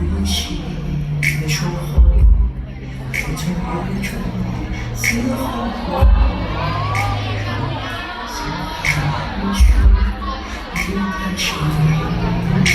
如戏在说谎，你从远处来，似幻光。想看却看不清，你模样。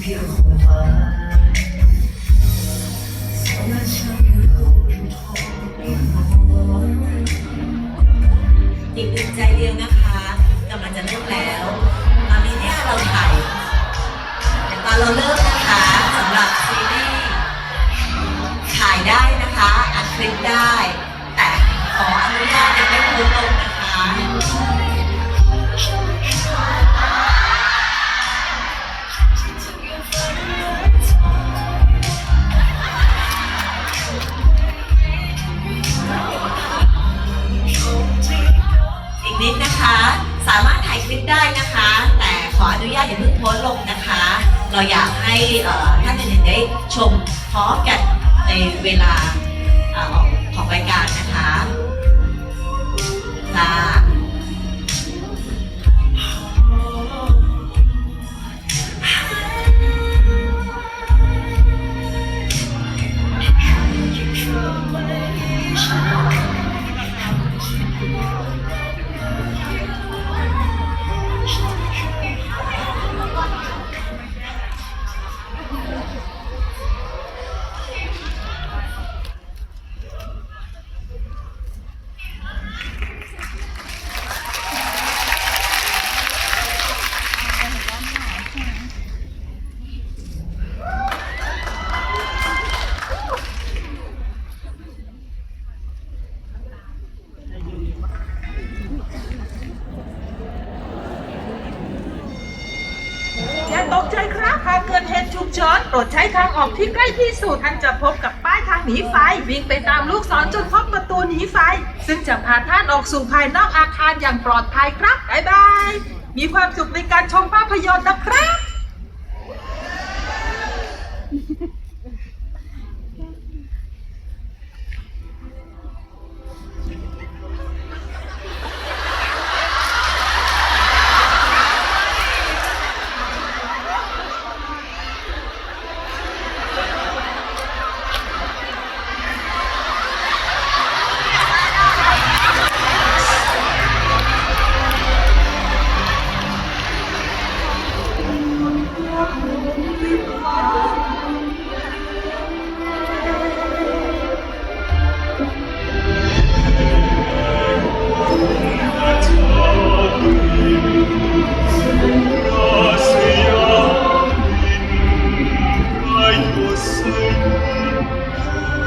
เพียงขอีกหนึ่งใจเดียวนะคะกำลังจะเลิกแล้วตอนนี้เนี่ยเราถ่ายแต่ตอนเราเลิกนะคะสำหรับซีรีส์ถ่ายได้นะคะอัดคลิปได้ เราอยากให้ท่านอื่นๆได้ชมพร้อมกันในเวลาออของรายการนะคะ ตกใจครับหากเกิดเหตุฉุกเฉินโปรดใช้ทางออกที่ใกล้ที่สุดท่านจะพบกับป้ายทางหนีไฟ วิ่งไปตามลูกศรจนพบประตูหนีไฟ ซึ่งจะพาท่านออกสู่ภายนอกอาคารอย่างปลอดภัยครับบายบาย มีความสุขในการชมภาพยนตร์นะครับ sleep.